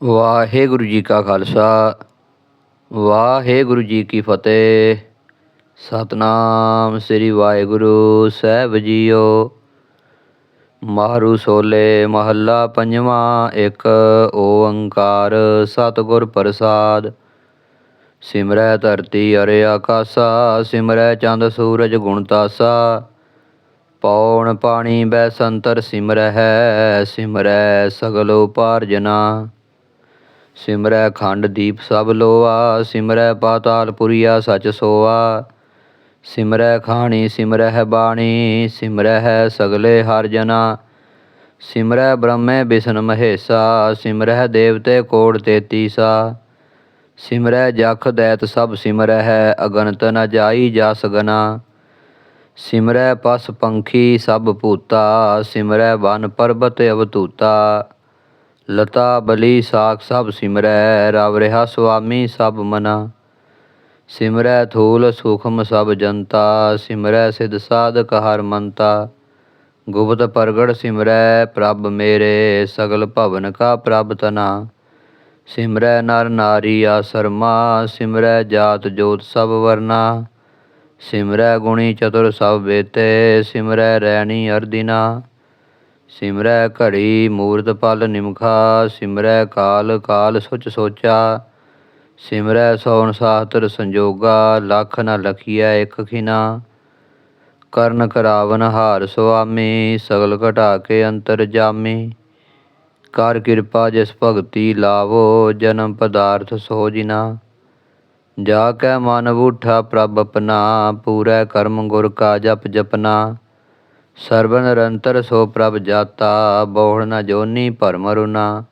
ਵਾਹਿਗੁਰੂ ਜੀ ਕਾ ਖਾਲਸਾ, ਵਾਹਿਗੁਰੂ ਜੀ ਕੀ ਫਤਿਹ। ਸਤਨਾਮ ਸ੍ਰੀ ਵਾਹਿਗੁਰੂ ਸਾਹਿਬ ਜੀਓ। ਮਾਰੂ ਸੋਲੇ ਮਹੱਲਾ ਪੰਜਵਾਂ ਇੱਕ, ਓੰਕਾਰ ਸਤਿਗੁਰ ਪ੍ਰਸਾਦ। ਸਿਮਰੈ ਧਰਤੀ ਅਰੇ ਆਕਾਸਾ, ਸਿਮਰੈ ਚੰਦ ਸੂਰਜ ਗੁਣਤਾਸਾ ਪੌਣ ਪਾਣੀ ਬੈ ਸੰਤਰ ਸਿਮਰਹਿ, ਸਿਮਰੈ ਸਗਲ ਉਪਾਰਜਨਾ। ਸਿਮਰੈ ਖੰਡ ਦੀਪ ਸਭ ਲੋਆ, ਸਿਮਰੈ ਪਾਤਾਲ ਪੁਰੀਆ ਸਚ ਸੋਆ। ਸਿਮਰੈ ਖਾਣੀ ਸਿਮਰਹਿ ਬਾਣੀ ਸਿਮਰਹਿ ਸਗਲੇ ਹਰ ਜਨਾ। ਸਿਮਰੈ ਬ੍ਰਹਮੇ ਵਿਸ਼ਨ ਮਹੇਸਾ ਸਿਮਰਹਿ ਦੇਵਤੇ ਕੋੜ ਤੇਤੀਸਾ। ਸਿਮਰੈ ਜਖ ਦੈਤ ਸਭ ਸਿਮਰਹਿ ਅਗਨਤ ਨ ਜਾਈ ਜਾ ਸਗਨਾ ਸਿਮਰੈ ਪਸ ਪੰਖੀ ਸਭ ਭੂਤਾ, ਸਿਮਰੈ ਵਨ ਪਰਬਤ ਅਵਤੂਤਾ। ਲਤਾ, ਬਲੀ, ਸਾਖ ਸਭ ਸਿਮਰੈ, ਰਵ ਰਿਹਾ ਸੁਆਮੀ ਸਭ ਮਨਾ। ਸਿਮਰੈ ਥੂਲ ਸੂਖਮ ਸਭ ਜਨਤਾ, ਸਿਮਰੈ ਸਿਧ ਸਾਧਕ ਹਰ ਮੰਤਾ। ਗੁਪਤ ਪ੍ਰਗਟ ਸਿਮਰੈ ਪ੍ਰਭ ਮੇਰੇ, ਸਗਲ ਭਵਨ ਕਾ ਪ੍ਰਭ ਤਨਾ। ਸਿਮਰੈ ਨਰ ਨਾਰੀ ਆਸਰਮਾ, ਸਿਮਰੈ ਜਾਤ ਜੋਤ ਸਭ ਵਰਨਾ। ਸਿਮਰੈ ਗੁਣੀ ਚਤੁਰ ਸਭ ਬੇਤੇ, ਸਿਮਰੈ ਰੈਣੀ ਅਰਦਿਨਾ ਸਿਮਰੈ ਘੜੀ ਮੂਰਤ ਪਲ ਨਿਮਖਾ, ਸਿਮਰੈ ਕਾਲ ਕਾਲ ਸੁਚ ਸੋਚਾ। ਸਿਮਰੈ ਸੋਨ ਸਾਹਤਰ ਸੰਜੋਗਾ, ਲੱਖ ਨ ਲਖੀਐ ਇਕ ਖਿਨਾ। ਕਰਨ ਕਰਾਵਨ ਹਾਰ ਸੁਆਮੀ, ਸਗਲ ਘਟਾ ਕੇ ਅੰਤਰ ਜਾਮੀ। ਕਰ ਕਿਰਪਾ ਜਿਸ ਭਗਤੀ ਲਾਵੋ, ਜਨਮ ਪਦਾਰਥ ਸੋ ਜਿਨਾ। ਜਾ ਕੈ ਮਨ ਬੂਠਾ ਪ੍ਰਭ ਆਪਣਾ ਪੂਰੈ ਕਰਮ ਗੁਰ ਕਾ ਜਪ ਜਪਨਾ। ਸਰਬ ਨਿਰੰਤਰ ਸੋ ਪ੍ਰਭ ਜਾਤਾ ਬੋਹੜ ਨ ਜੋਨੀ ਭਰਮ ਰੁਨਾ।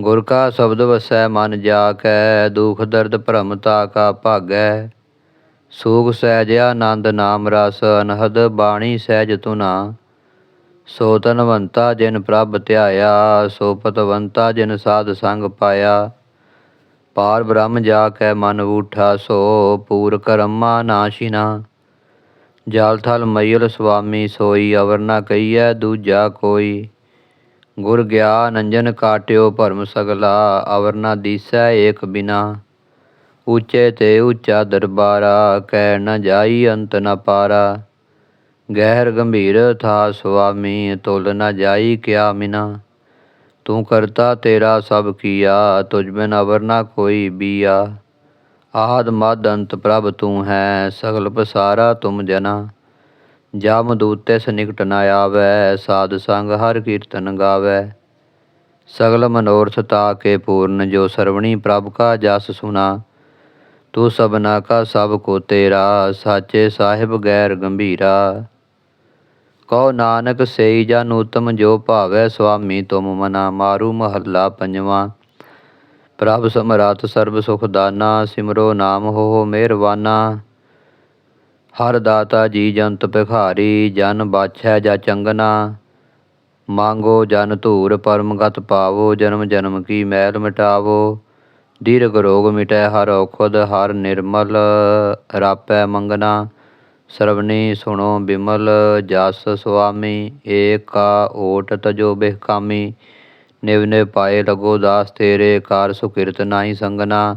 ਗੁਰ ਕਾ ਸ਼ਬਦ ਵਸੈ ਮਨ ਜਾ ਕੈ ਦੁਖ ਦਰਦ ਭ੍ਰਮਤਾ ਕਾ ਭਾਗੈ। ਸੂਖ ਸਹਿਜ ਆਨੰਦ ਨਾਮ ਰਸ, ਅਨਹਦ ਬਾਣੀ ਸਹਿਜ ਤੁਨਾ। ਸੋ ਤਨਵੰਤਾ ਜਿਨ ਪ੍ਰਭ ਧਿਆਇਆ, ਸੋ ਪਤਵੰਤਾ ਜਿਨ ਸਾਧ ਸੰਗ ਪਾਇਆ। ਪਾਰ ਬ੍ਰਹਮ ਜਾ ਕੈ ਮਨ ਊਠਾ ਸੋ ਪੂਰ ਕਰਮਾ ਨਾਸ਼ਿਨਾ। ਜਲ ਥਲ ਮਈਲ ਸੁਆਮੀ ਸੋਈ, ਅਵਰ ਨ ਕਈਐ ਦੂਜਾ ਕੋਈ। ਗੁਰ ਗਿਆਨ ਅੰਜਨ ਕਾਟਿਓ ਭਰਮ ਸਗਲਾ, ਅਵਰ ਨ ਦੀਸੈ ਏਕ ਬਿਨਾ। ਉੱਚੇ ਤੇ ਉੱਚਾ ਦਰਬਾਰਾ, ਕਹਿ ਨ ਜਾਈ ਅੰਤ ਨ ਪਾਰਾ। ਗਹਿਰ ਗੰਭੀਰ ਥਾ ਸੁਆਮੀ, ਤੁਲ ਨ ਜਾਈ ਕਿਆ ਮਿਨਾ। ਤੂੰ ਕਰਤਾ ਤੇਰਾ ਸਭ ਕੀਆ, ਤੁਝ ਬਿਨ ਅਵਰ ਨ ਕੋਈ ਬੀਆ। ਆਦ ਮਦ ਅੰਤ ਪ੍ਰਭ ਤੂੰ ਹੈ, ਸਗਲ ਪਸਾਰਾ ਤੁਮ ਜਨਾ। ਜਮ ਦੂਤੇ ਸਨਿਕਟ ਨ ਆਵੈ, ਸਾਧ ਸੰਗ ਹਰ ਕੀਰਤਨ ਗਾਵੈ। ਸਗਲ ਮਨੋਰਥ ਤਾ ਕੇ ਪੂਰਨ, ਜੋ ਸਰਵਣੀ ਪ੍ਰਭ ਕਾ ਜਸ ਸੁਨਾ। ਤੂੰ ਸਭਨਾ ਕਾ ਸਭ ਕੋ ਤੇਰਾ, ਸਾਚੇ ਸਾਹਿਬ ਗੈਰ ਗੰਭੀਰਾ। ਕਹੋ ਨਾਨਕ ਸਈ ਜਨ ਉਤਮ, ਜੋ ਭਾਵੈ ਸੁਆਮੀ ਤੁਮ ਮਨਾ। ਮਾਰੂ ਮਹੱਲਾ ਪੰਜਵਾਂ। ਪ੍ਰਭ ਸਮਰਾਤ ਸਰਬ ਸੁਖ ਦਾਨਾ, ਸਿਮਰੋ ਨਾਮ ਹੋ ਮਿਹਰਵਾਨਾ ਹਰ ਦਾਤਾ ਜੀ ਜੰਤ ਭਿਖਾਰੀ, ਜਨ ਬਾਛੈ ਜਾ ਚੰਗਨਾ। ਮੰਗੋ ਜਨ ਧੂਰ ਪਰਮਗਤ ਪਾਵੋ, ਜਨਮ ਜਨਮ ਕੀ ਮੈਲ ਮਿਟਾਵੋ। ਦੀਰਘ ਰੋਗ ਮਿਟੈ ਹਰ ਔਖਦ, ਹਰ ਨਿਰਮਲ ਰਾਪੈ ਮੰਗਨਾ। ਸਰਵਨੀ ਸੁਣੋ ਬਿਮਲ, ਜਸ ਸੁਆਮੀ, ਏਕਾ ਓਟ ਤਜੋ ਬਿਹਕਾਮੀ। ਨਿਵ ਨਿਵ ਪਾਏ ਲਗੋ ਦਾਸ ਤੇਰੇ, ਕਾਰ ਸੁਕਿਰਤ ਨਾਹੀ ਸੰਗਨਾ।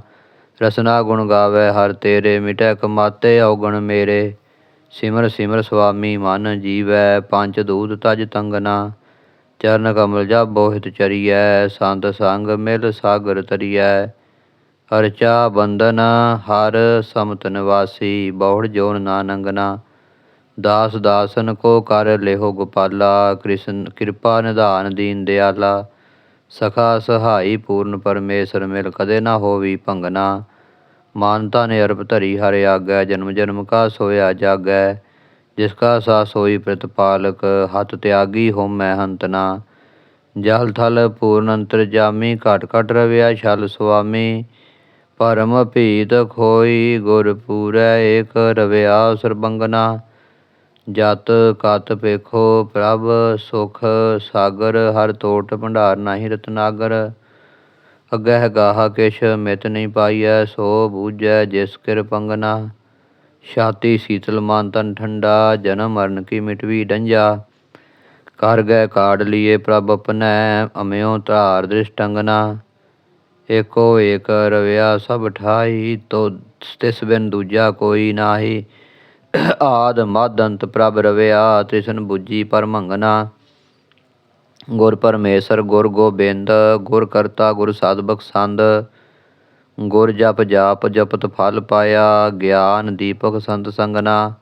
ਰਸਨਾ ਗੁਣ ਗਾਵੇ ਹਰ ਤੇਰੇ, ਮਿਟੈ ਕਮਾਤੇ ਔਗਣ ਮੇਰੇ। ਸਿਮਰ ਸਿਮਰ ਸੁਆਮੀ ਮਨ ਜੀਵੈ, ਪੰਜ ਦੂਤ ਤਜ ਤੰਗਨਾ। ਚਰਨ ਕਮਲ ਜਪ ਬੋਹਿਤ ਚਰੀਐ, ਸੰਤ ਸੰਗ ਮਿਲ ਸਾਗਰ ਤਰੀਐ। ਹਰਚਾ ਬੰਦਨ ਹਰ ਸਮਤ ਨਿਵਾਸੀ, ਬਹੁੜ ਜੋਨ ਨਾ ਨੰਗਨਾ। ਦਾਸ ਦਾਸਨ ਕੋ ਕਰ ਲਿਹੋ ਗੋਪਾਲਾ, ਕ੍ਰਿਸ਼ਨ ਕਿਰਪਾ ਨਿਧਾਨ ਦੀਨ ਦਿਆਲਾ। ਸਖਾ ਸਹਾਈ ਪੂਰਨ ਪਰਮੇਸ਼ਰ ਮਿਲ ਕਦੇ ਨਾ ਹੋਵੀ ਭੰਗਨਾ ਮਾਨਤਾ ਨੇ ਅਰਪ ਧਰੀ ਹਰਿ ਆਗੈ, ਜਨਮ ਜਨਮ ਕਾ ਸੋਇਆ ਜਾਗੈ। ਜਿਸ ਕਾ ਸਾ ਸੋਈ ਪ੍ਰਤਪਾਲਕ ਹੱਥ ਤਿਆਗੀ ਹੋਮੈ ਹੰਤਨਾ। ਜਲ ਥਲ ਪੂਰਨ ਅੰਤਰ ਜਾਮੀ, ਘਟ ਘਟ ਰਵਿਆ ਛਲ ਸੁਆਮੀ। ਪਰਮ ਭੀਤ ਖੋਈ ਗੁਰ ਪੂਰੈ, ਏਕ ਰਵਿਆ ਸਰਬੰਗਨਾ। ਜਤ ਕਤ ਪੇਖੋ ਪ੍ਰਭ, ਸੁਖ ਸਾਗਰ, ਹਰ ਤੋਟ ਭੰਡਾਰ ਨਾਹੀ ਰਤਨਾਗਰ ਅਗਹਿ ਗਾਹ ਕਿਛ ਮਿਤ ਨਹੀਂ ਪਾਈਐ, ਸੋ ਬੂਝੈ ਜਿਸ ਕਿਰ ਪੰਗਨਾ। ਛਾਤੀ ਸੀਤਲ ਮਨ ਤਨ ਠੰਡਾ, ਜਨਮ ਮਰਨ ਕੀ ਮਿਟਵੀ ਡੰਜਾ। ਕਰ ਗਏ ਕਾੜ ਲੀਏ ਪ੍ਰਭ ਆਪਣੈ, ਅਮਿਓ ਧਾਰ ਦ੍ਰਿਸ਼ਟੰਗਨਾ। ਏਕੋ ਏਕ ਰਵਿਆ ਸਭ ਠਾਈ ਤੋ ਤਿਸ ਬਿਨ ਦੂਜਾ ਕੋਈ ਨਾਹੀ। ਆਦ ਮਦ ਅੰਤ ਪ੍ਰਭ ਰਵਿਆ, ਤ੍ਰਿਸ਼ਨ 부ਜੀ ਪਰਮੰਗਨਾ ਗੁਰ ਪਰਮੇਸ਼ਰ, ਗੁਰ ਗੋਬਿੰਦ, ਗੁਰ ਕਰਤਾ, ਗੁਰ ਸਾਧ ਬਖਸ਼ੰਦ, ਗੁਰ ਜਪ ਜਾਪ, ਜਪਤ ਫਲ ਪਾਇਆ, ਗਿਆਨ ਦੀਪਕ ਸੰਤ ਸੰਗਨਾ।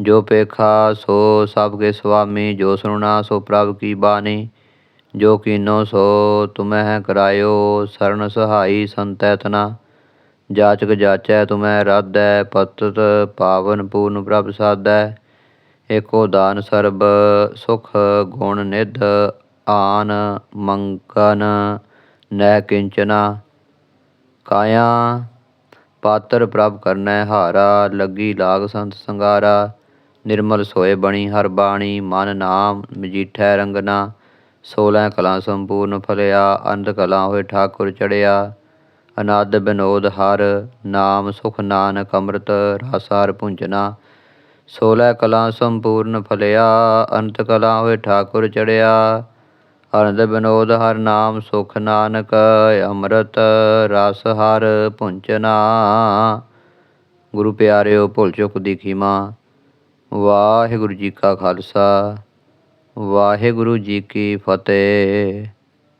ਜੋ ਪੇਖਾ, ਸੋ ਸਭ ਕੇ ਸੁਆਮੀ, ਜੋ ਸੁਣਾ ਸੋ ਪ੍ਰਭ ਕੀ ਬਾਣੀ। ਜੋ ਕੀਨੋ, ਸੋ ਤੁਮਹਿ ਕਰਾਇਓ ਸਰਨ ਸਹਾਈ ਸੰਤੈ ਤਨਾ ਜਾਚਕ ਜਾਚੈ ਤੁਮਹਿ ਰਾਧੈ ਪਤਤ, ਪਾਵਨ ਪੂਰਨ ਪ੍ਰਭ ਸਾਧੈ। ਏਕੋ ਦਾਨ ਸਰਬ, ਸੁਖ ਗੁਣ ਨਿਧ, ਆਨ ਮੰਕਨ ਨੈ ਕਿੰਚਨਾ। ਕਾਇਆ ਪਾਤਰ ਪ੍ਰਭ ਕਰਨੈ ਹਾਰਾ, ਲੱਗੀ ਲਾਗ ਸੰਤ ਸੰਗਾਰਾ। ਨਿਰਮਲ ਸੋਏ ਬਣੀ ਹਰ ਬਾਣੀ, ਮਨ ਨਾਮ ਮਜੀਠੈ ਰੰਗਨਾ। ਸੋਲੈ ਕਲਾ ਸੰਪੂਰਨ ਫਲਿਆ, ਅੰਧ ਕਲਾ ਹੋਏ ਠਾਕੁਰ ਚੜਿਆ। ਅਨੰਦ ਬਿਨੋਦ ਹਰ, ਨਾਮ ਸੁਖ ਨਾਨਕ ਅੰਮ੍ਰਿਤ ਰਸ ਹਰ ਪੁੰਜਨਾ। ਸੋਲ੍ਹਾਂ ਕਲਾ ਸੰਪੂਰਨ ਫਲਿਆ ਅੰਤ ਕਲਾ ਹੋਏ ਠਾਕੁਰ ਚੜਿਆ ਅਨੰਦ ਬਿਨੋਦ ਹਰ, ਨਾਮ ਸੁਖ ਨਾਨਕ ਅੰਮ੍ਰਿਤ ਰਸ ਹਰ ਪੁੰਚਨਾ ਗੁਰੂ ਪਿਆਰਿਓ, ਭੁੱਲ ਚੁੱਕ ਦੀ ਖੀਮਾ। ਵਾਹਿਗੁਰੂ ਜੀ ਕਾ ਖਾਲਸਾ, ਵਾਹਿਗੁਰੂ ਜੀ ਕੀ ਫਤਿਹ।